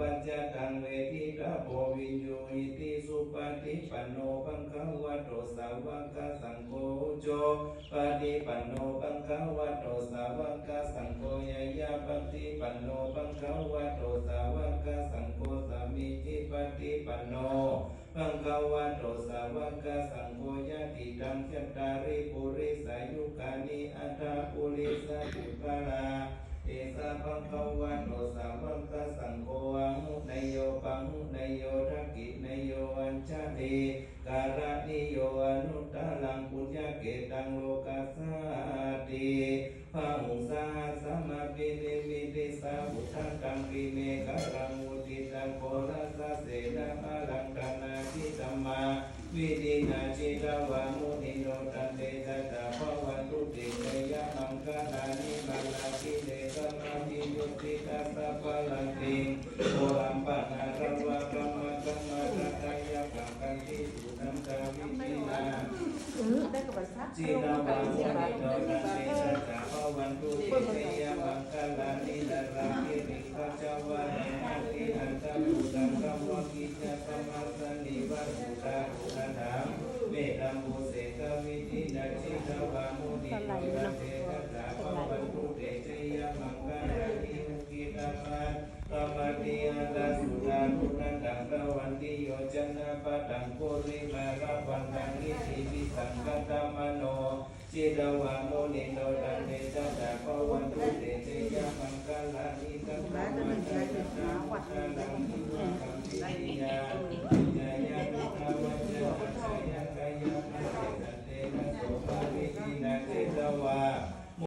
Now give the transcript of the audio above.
ปัญจตังเวทิกะโพวินโยอิติสุปฏิปันโนปังคังวัตโตสาวกสังโฆโจปฏิปันโนปังคังวัตโตสาวกสังโฆยายาปฏิปันโนปังคังวัตโตสาวกสังโฆสามิจิปฏิปันโนปังกวะโตสาวกสังโฆยะติตังจัตตาริปุริสายุกานิอัตตาปุริสาจุกา ชาเดการะนิโยอนุตตลังปุญญเกตังโลกัสสาติพังสาสมาปินิมิติสาบุทังกังกิเมกรังมุติตังโครัสะเสนาภลังกานาทิตัมมาวิดินาจิตวามุนิโนตันเตจัตตาภวันตุติเตยะมังคลานิมาลาคิเดสมาธิยุติตัสสะพลังโอรัมปะนาระวะกัมมะกัมมะระกายะกังกันติสุนันตาวิจินา ได้กับภาษา จิตาวามุนิโนตันเตจัตาภวันตุติยมังคลานินาราคิริขจาวะนาทิอันตมุตังกมกิจสมัสสนิวัตุตาอุณถังเมตัมโมเสกวิธินาจิตาวามุนิวัเตจัตาภวันตุเตเตยมังคลานิมุกิตามันกปฏิอัตสุรานุนันตังกวันติโยจนะปะตังโกริมาระวันตังนิธิปิสังกต จิตวามุนิโนดันเตจัตตาภวันตุเตเตยะมังคลานิกัมมังคลานิ